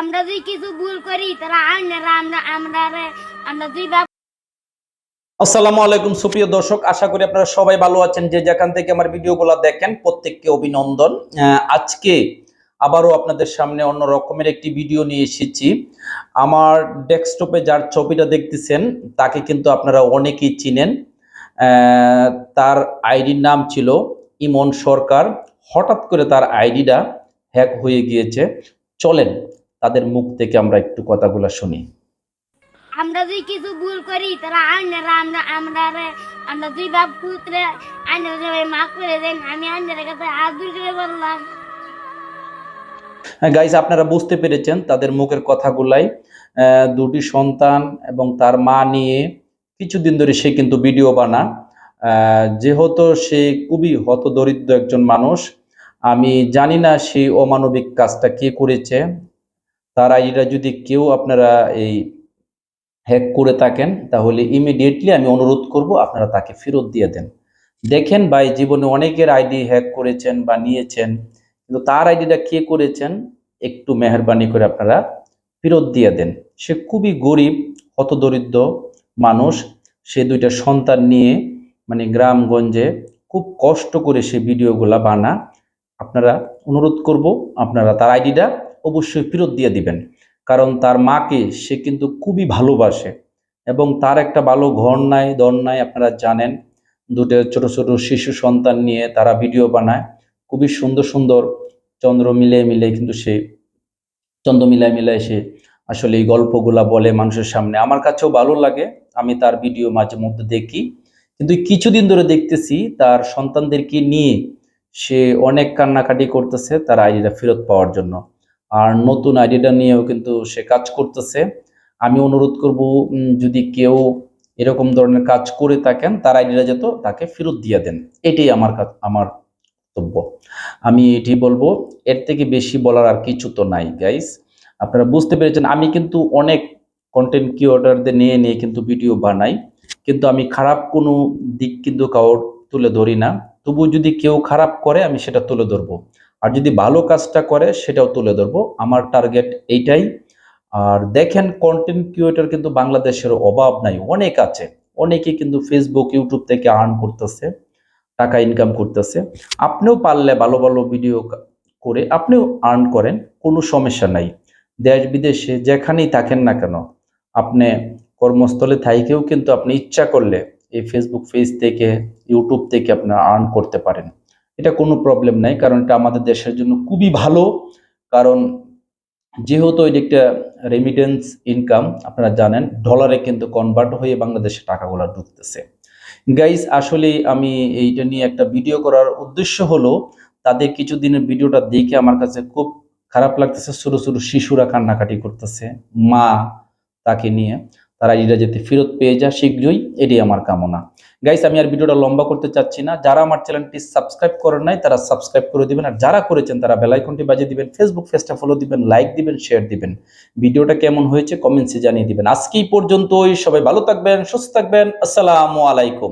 আমরা যদি কিছু ভুল করি তাহলে আমরা আমরা আমরা দুই আসসালামু আলাইকুম, সুপ্রিয় দর্শক। আশা করি আপনারা সবাই ভালো আছেন। যে যেখান থেকে আমার ভিডিওগুলো দেখেন, প্রত্যেককে অভিনন্দন। আজকে আবারও আপনাদের সামনে অন্য রকমের একটি ভিডিও নিয়ে এসেছি। আমার ডেস্কটপে যার ছবিটা দেখতেছেন, তাকে কিন্তু আপনারা অনেকেই চিনেন। তার আইডির নাম ছিল ইমন সরকার। হঠাৎ করে তার আইডিটা হ্যাক হয়ে গিয়েছে। চলেন তাদের মুখ থেকে আমরা একটু কথাগুলো শুনি। আমরা যদি কিছু ভুল করি তাহলে আইনারা আমরা আমরা আমরা দুই বাপ পুত্রে আইনারা সবাই মাফ করে দেন আমি আইনারের কাছে হাত দূর করে বললাম। হ্যাঁ গাইস আপনারা বুঝতে পেরেছেন তাদের মুখের কথাগুলাই। দুটি সন্তান এবং তার মা নিয়ে কিছুদিন ধরে সে কিন্তু ভিডিও বানা। আহ, যেহেতু সে খুবই হতদরিদ্র একজন মানুষ আমি জানি না সেই অমানবিক কাজটা কে করেছে। তার আইডিটা যদি কেউ আপনারা এই হ্যাক করে থাকেন, তাহলে ইমিডিয়েটলি আমি অনুরোধ করব আপনারা তাকে ফেরত দিয়ে দেন। দেখেন ভাই, জীবনে অনেকের আইডি হ্যাক করেছেন বা নিয়েছেন, কিন্তু তার আইডিটা কে করেছেন, একটু মেহরবানি করে আপনারা ফেরত দিয়ে দেন। সে খুবই গরিব, হতদরিদ্র মানুষ, সে দুইটা সন্তান নিয়ে মানে গ্রামগঞ্জে খুব কষ্ট করে সে ভিডিওগুলা বানা। আপনারা অনুরোধ করব, আপনারা তার আইডিটা অবশ্যই ফেরত দিয়ে দিবেন। কারণ তার মাকে সে কিন্তু খুবই ভালোবাসে এবং তার একটা ভালো ঘর নাই, দর নাই, আপনারা জানেন। দুটো ছোট ছোট শিশু সন্তান নিয়ে তারা ভিডিও বানায়। খুবই সুন্দর সুন্দর চন্দ্র মিলে মিলে কিন্তু সে, চন্দ্র মিলায় মিলায় সে আসলে এই গল্পগুলা বলে মানুষের সামনে। আমার কাছেও ভালো লাগে, আমি তার ভিডিও মাঝে মধ্যে দেখি। কিন্তু কিছুদিন ধরে দেখতেছি তার সন্তানদেরকে নিয়ে সে অনেক কান্নাকাটি করতেছে, তার আইডিটা ফেরত পাওয়ার জন্য। আর নতুন আইডিটা নিয়েও কিন্তু সে কাজ করতেছে। আমি অনুরোধ করব যদি কেউ এরকম ধরনের কাজ করে থাকেন, তার আইডিটা যেত তাকে ফেরত দিয়ে দেন। এটাই আমার কাছ- আমার বক্তব্য। আমি এটি বলব, এর থেকে বেশি বলার আর কিছু তো নাই গাইস আপনারা বুঝতে পেরেছেন, আমি কিন্তু অনেক কন্টেন্ট ক্রিয়েটরদের নিয়ে নিয়ে কিন্তু ভিডিও বানাই। কিন্তু আমি খারাপ কোনো দিক কিন্তু কাউর তুলে ধরি না। তবু যদি কেউ খারাপ করে, আমি সেটা তুলে ধরবো। আর যদি ভালো কাজটা করে, সেটাও তুলে ধরবো। আমার টার্গেট এইটাই। আর দেখেন কন্টেন্ট ক্রিয়েটর কিন্তু বাংলাদেশের অভাব নাই, অনেক আছে। অনেকে কিন্তু ফেসবুক ইউটিউব থেকে আর্ন করতেছে, টাকা ইনকাম করতেছে। আপনিও পারলে ভালো ভালো ভিডিও করে আপনিও আর্ন করেন, কোনো সমস্যা নাই। দেশ বিদেশে যেখানেই থাকেন না কেন, আপনি কর্মস্থলে থাইকেও কিন্তু আপনি ইচ্ছা করলে এই ফেসবুক পেজ থেকে ইউটিউব থেকে আপনারা আর্ন করতে পারেন। এটা কোনো প্রবলেম নাই, কারণ এটা আমাদের দেশের জন্য খুবই ভালো। কারণ যেহেতু এটা একটা রেমিটেন্স ইনকাম আপনারা জানেন ডলারে কিন্তু কনভার্ট হয়ে বাংলাদেশে টাকাগুলো ঢুকতেছে। গাইস আসলে আমি এইটা নিয়ে একটা ভিডিও করার উদ্দেশ্য হলো, তাদের কিছুদিনের ভিডিওটা দেখে আমার কাছে খুব খারাপ লাগতেছে, ছোট ছোট শিশুরা কান্নাকাটি করতেছে, মা তাকে নিয়ে, তারা এটা যাতে ফেরত পেয়ে যায়, শীঘ্রই এটাই আমার কামনা। গাইস আমি আর ভিডিওটা লম্বা করতে চাচ্ছি না। যারা আমার চ্যানেলটি সাবস্ক্রাইব করেন নাই, তারা সাবস্ক্রাইব করে দিবেন। আর যারা করেছেন, তারা বেলাইকনটি বাজিয়ে দিবেন ফেসবুক পেজটা ফলো দিবেন লাইক দিবেন শেয়ার দিবেন। ভিডিওটা কেমন হয়েছে কমেন্টসে জানিয়ে দিবেন। আজকেই পর্যন্তই। সবাই ভালো থাকবেন, সুস্থ থাকবেন। আসসালামু আলাইকুম।